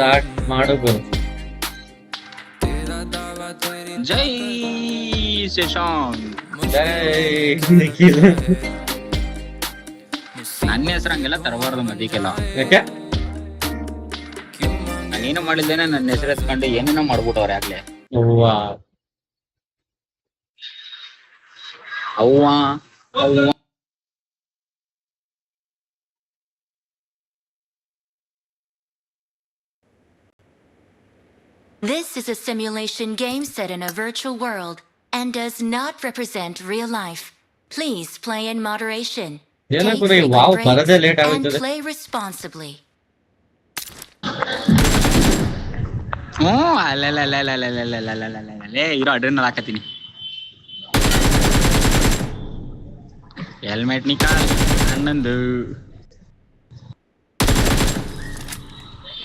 Start ಮಾಡು ಗುರು ಜೈ. ಶಶಾಂಕ್ ನನ್ನ ಹೆಸರು ಹಂಗೆಲ್ಲ ತರಬಾರ್ದು ಮದಿಗೆಲ್ಲ ಯಾಕೆ? ನಾನೇನು ಮಾಡಿದ್ದೇನೆ ನನ್ನ ಹೆಸರು ಎತ್ಕೊಂಡು ಏನೇನೋ ಮಾಡ್ಬಿಟ್ಟವ್ರೆ ಆಗ್ಲೇ. ಅವ್ವ. ಅವ್ವ. ಅವ್ವ. This is a simulation game set in a virtual world and does not represent real life. Please play in moderation. ಏನೋ Take ಗುರು ಈ frequent ವಾವ್ breaks ಬರದೇ ಲೇಟ್ and ಆಗುತ್ತದೆ play responsibly. ಹ್ಞೂ ಅಲ್ಲೇ ಇರೋ ಅಡ್ರಿನಲ್ ಹಾಕತ್ತೀನಿ ಹೆಲ್ಮೆಟ್ ನಿಕಾಲ್ ಹನ್ನೊಂದು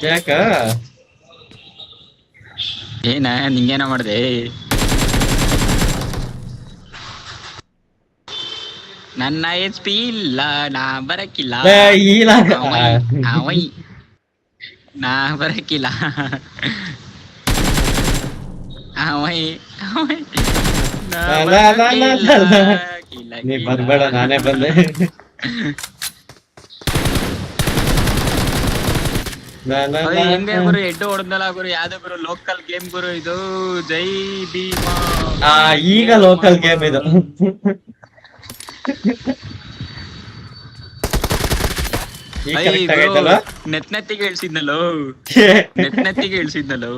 ಯಾಕ ಏನ ನಿಂಗೇನ ಮಾಡ್ದೆ ನನ್ನ ಎಚ್ ಪಿ ಇಲ್ಲ ನಾ ಬರಕ್ಕಿಲ್ಲ. ನಾ ಬರಕ್ಕಿಲ್ಲ ಅವಯ್. ನಾ. ಬರ್ಬೇಡ ನಾನೇ ಬಂದೆ ಲಾ, ಲಾ, ಅಯ್ಯ್, ಲಾ, ಹೆಂಗೆ. ಗುರು ಹೆಡ್ ಹೊಡೆದಲ್ಲ ಗುರು ಯಾವ್ದು ಗುರು ಲೋಕಲ್ ಗೇಮ್ ಗುರು ಇದು ಜೈ ಭೀಮ. ಈಗ ಲೋಕಲ್ ಗೇಮ್ ಇದು. ನೆತ್ನೆತ್ತಿಗೆ ಇಳ್ಸಿದ್ನಲ್ಲೋ ನೆತ್ ನೆತ್ತಿಗೆ ಇಳ್ಸಿದ್ನಲ್ಲೋ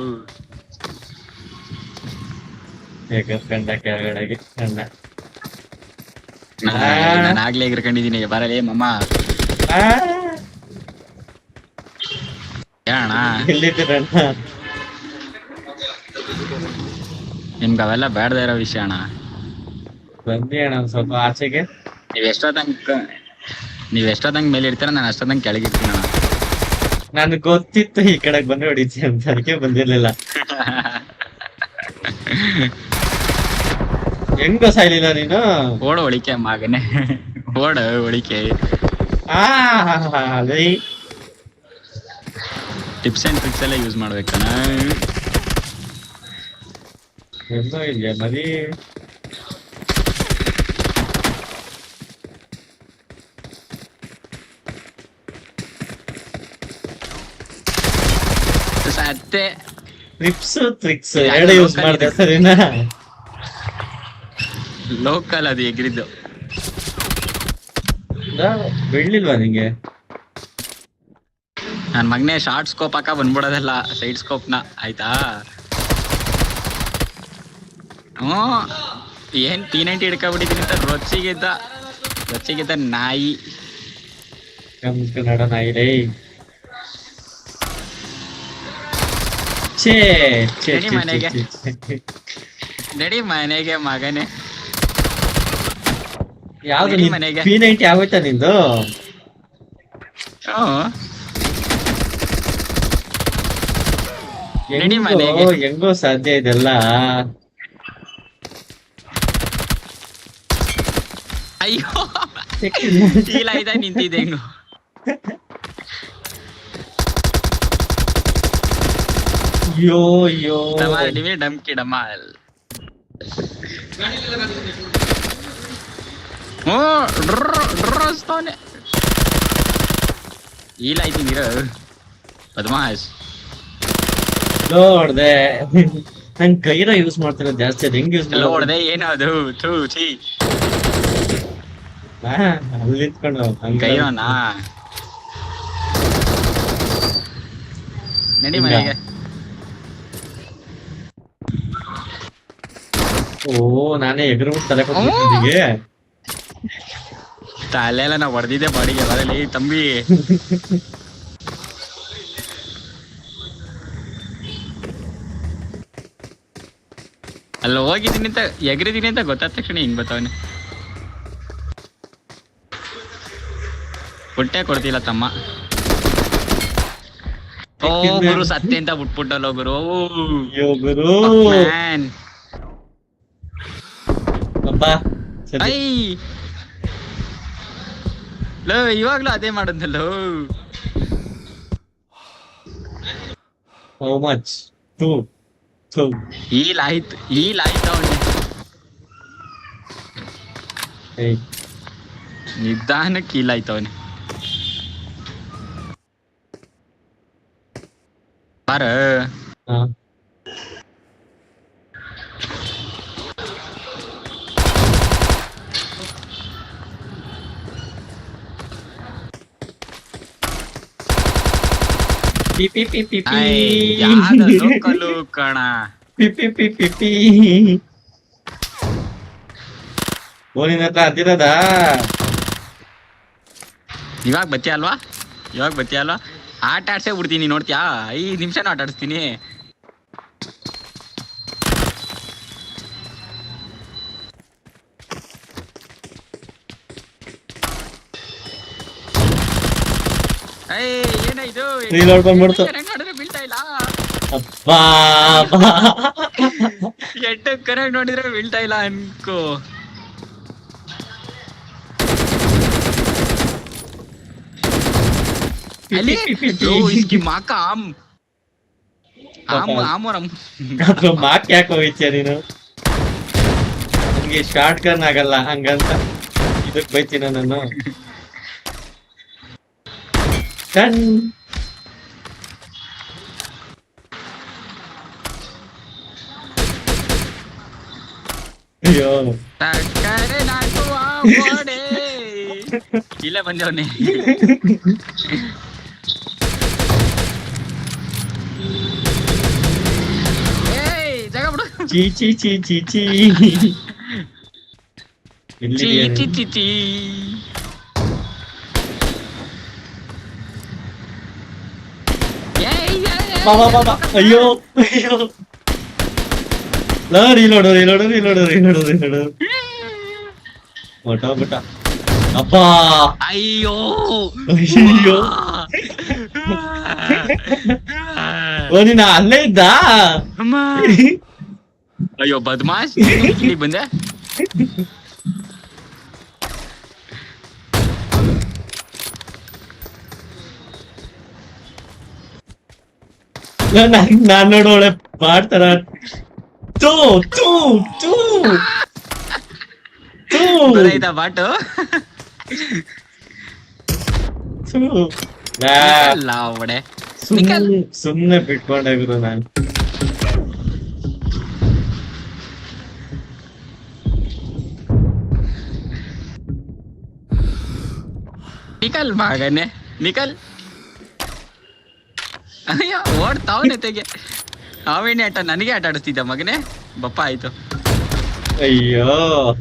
ಕಂಡ ಕೆಳಗಡೆಗೆ ಕಂಡ ನಾನು ಆಗ್ಲೇ ಎಗ್ರಕೊಂಡಿದೀನಿ ಬರಲೇ ಮಮ್ಮ ನಿಮ್ಗೆ ಅವೆಲ್ಲ ಬೇಡದೇ ಇರೋ ವಿಷಯ ಅಣ್ಣ. ಬಂದಿ ಅಣ್ಣ ಸ್ವಲ್ಪ ಆಚೆಗೆ. ನೀವ್ ಎಷ್ಟೊತ್ತಂಗ ನೀವ್ ಎಷ್ಟೊತ್ತಂಗ್ ಮೇಲೆ ಇರ್ತೀರ ನಾನು ಅಷ್ಟೊತ್ತಂಗ್ ಕೆಳಗಿರ್ತೀನಿ ಅಣ್ಣ. ನನ್ಗೆ ಗೊತ್ತಿತ್ತು ಈ ಕಡೆ ಬಂದು ಹೊಡಿತಿ ಅಂತ ಅದಕ್ಕೆ ಬಂದಿರ್ಲಿಲ್ಲ. ಹೆಂಗ ಸಾಯ್ಲಿಲ್ಲ ನೀನು? ಓಡ ಒಳಿಕೆ ಮಗನೆ. ಓಡ ಒಳಿಕೆ ಆ ಲೈ. ಟಿಪ್ಸ್ ಅಂಡ್ ಟ್ರಿಕ್ಸ್ ಎಲ್ಲ ಯೂಸ್ ಮಾಡ್ಬೇಕಣ್ಣ ಎಲ್ಲೋ ಇಲ್ಲ ಮರಿ ಸತ್ತೆ ಟ್ರಿಪ್ಸ್ ಟ್ರಿಕ್ಸ್ ಎರಡು ಯೂಸ್ ಮಾಡಿದೆ. ಸರಿನಾ? ಲೋಕಲ್ ಅದು ಎಗ್ರಿದ್ದು. ಬಿಡ್ಲಿಲ್ವಾ ನಿಂಗೆ? ನನ್ ಮಗನೇ ಶಾರ್ಟ್ ಸ್ಕೋಪ್ ಹಾಕ ಬಂದ್ಬಿಡೋದಲ್ಲ ಸೈಡ್ ಸ್ಕೋಪ್ನ. ಆಯ್ತಾ? ಹ್ಞೂ. ಏನ್ ಟಿ ನೈಂಟಿ ಹಿಡ್ಕೊಬಿಟ್ಟಿದೀನಿ ಅಂತ ರೊಚ್ಚಿಗಿದ್ದ ರೊಚ್ಚಿಗಿದ್ದ ನಾಯಿ. ಕನ್ನಡ ರೈ ನಡಿ ಮನೆಗೆ. ನಡಿ ಮನೆಗೆ ಮಗನೇ. ಯಾವ್ದು ಮನೆಗೆ. ಪಿ ನೈಂಟಿ ಆಗೋಯ್ತಾ ನಿಂದು? ಹ್ಞೂ. ಹೆಂಗೋ. ಸಾಧ್ಯ ಇದೆಲ್ಲ? ಅಯ್ಯೋ ಇಲ್ಲ ಇದೆ ನಿಂತಿದೆ ಹೆಂಗು. ಅಯ್ಯೋ ಅಯ್ಯೋ. ಡಿಮಿ ಡಮ್ಕಿ ಡಮಾಲ್ ಹ್ಞೂ ಡ್ರ ಡ್ರ ಅನ್ಸ್ತಾವ್ನೆ. ಇಲ್ಲ ನೀರು ಬದಮಾಶ್. ನೋಡ್ದೆ. ನಂಗ್ ಕೈರ ಯೂಸ್ ಮಾಡ್ತಿರೋದು ಜಾಸ್ತಿ ಅದು ಹೆಂಗ್ ಯೂಸ್ ನೋಡ್ದೆ ಏನದು ಏನು ಅದು ಥೂ ಛೀ. ಅಲ್ಲಿ ನಿಂತ್ಕೊಂಡು ಹಂಗ್ ಕೈಯೋನಾ ನಡಿ. ಮನೆಗೆ. ಓ ನಾನೇ ಎಗರ್ಬಿಟ್ಟು ತಲೆ ಕೊಟ್ಟಿಗೆ ತಲೆ ಎಲ್ಲ ನಾ ಹೊಡೆದಿದ್ದೆ ಬಾಡಿಗೆ ಬರಲಿ ತಂಬಿ. ಅಲ್ಲಿ ಹೋಗಿದ್ದೀನಿ ಅಂತ ಎಗರಿದ್ದೀನಿ ಅಂತ ಗೊತ್ತಾದ ತಕ್ಷಣ ಹಿಂಗ್ ಬತ್ತವನೆ ಪುಟ್ಟೆ ಕೊಡ್ತಿಲ್ಲ ತಮ್ಮ. ಓ ಗುರು ಸತ್ತೆ ಅಂತ ಬಿಟ್ಬಿಟ್ಟಲ್ಲ ಗುರು. ಗುರು. ಲೋ ಇವಾಗ್ಲೂ ಅದೇ ಮಾಡೋದಲ್ಲೋ. ಹೌ ಮಚ್ ಟೂ ಟೂ ಹೀಲ್ ಆಯ್ತು ಹೀಲ್ ಆಯ್ತು ಅವನಿಗೆ ಏಯ್ ನಿಧಾನಕ್ಕೆ ಹೀಲ್ ಆಯ್ತು ಅವನಿಗೆ ಬಾರ ಪಿಪಿ ಪಿ ಪಿ ಪಿ ಪಿ ಯಾವ್ದ ಲೋಕಲು ಕಣ ಪಿಪಿ ಪಿಪಿ ಪಿ ಫೋನಿನ ಹತ್ರ ಹತ್ತಿರದ ಇವಾಗ ಬತ್ತಿ ಅಲ್ವಾ ಇವಾಗ ಬತ್ತಿ ಅಲ್ವಾ ಆಟ ಆಡ್ಸೇ ಬಿಡ್ತೀನಿ ನೋಡ್ತೀಯಾ ಐದು ನಿಮಿಷನೂ ಆಟ ಆಡಿಸ್ತೀನಿ Reload ಬಂದ್ಬಿಡ್ತು. ಹೆಂಗ್ ನೋಡಿದ್ರೆ ಬೀಳ್ತಾ ಇಲ್ಲ? ಅಬ್ಬಾ ಎಡ್ಡ ಕರೆಕ್ಟ್ ನೋಡಿದ್ರೆ ಬೀಳ್ತಾ ಇಲ್ಲ ಅನ್ಕೋ. ಅಲ್ಲಿ? ಬ್ರೋ ಇಸ್ಕಿ ಮಾಕ ಆಮ್. ಆಮ್ ಆಮೋರಂ. ಅದು ಮಾಕ್ ಯಾಕೆ ಹೋಗಿತ್ಯ ನೀನು? ನಿಮ್ಗೆ ಶಾರ್ಟ್ ಗನ್ ಆಗಲ್ಲ ಹಂಗಂತ. ಇದಕ್ ಬೈತೀನ ನಾನು? Ten. Yo. Takare na kuwa bode. Gila benda ni. Hey, jangan bro. Ci ci ci ci ci. Ci ci ci ci. ಏಯ್, ಅಯ್ಯೋ ಬಾ ರೀ ಬಾ ಬಾ ಅಯ್ಯೋ ಅಯ್ಯೋ ಲಾ ರೀಲೋಡು ರೀಲೋಡು ರೀಲೋಡು ರೀಲೋಡು ರೀಲೋಡು ಹೊಟ್ಟೋಗ್ಬಿಟ್ಟ ಅಪ್ಪಾ ಅಯ್ಯೋ ಅಯ್ಯೋ ಓ ನೀನ ಅಲ್ಲೇ ಇದ್ದ ಅಯ್ಯೋ ಬದ್ಮಾಶ್ ಇಲ್ಲಿ ಬಂದೆ ನಾನ್ ನೋಡೋಳೆ ಮಾಡ್ತಾರ. ತೂ ತೂ ತೂ. ತೂ. ಬರೈತಾ ಬಾಟು ಸುಮ್ನೆ ಬಿಟ್ಕೊಂಡೆ ಗುರು ನಾನು. ನಿಕಲ್ ಮಗನೆ. ನಿಕಲ್ ಅಯ್ಯೋ ಓಡ್ತಾವನೆ ತೆಗೆ. ಅವೇನೇ ಆಟ ನನಗೆ ಆಟ ಆಡಿಸ್ತಿದ್ದ ಮಗನೇ? ಬಪ್ಪ ಆಯ್ತು. ಅಯ್ಯೋ.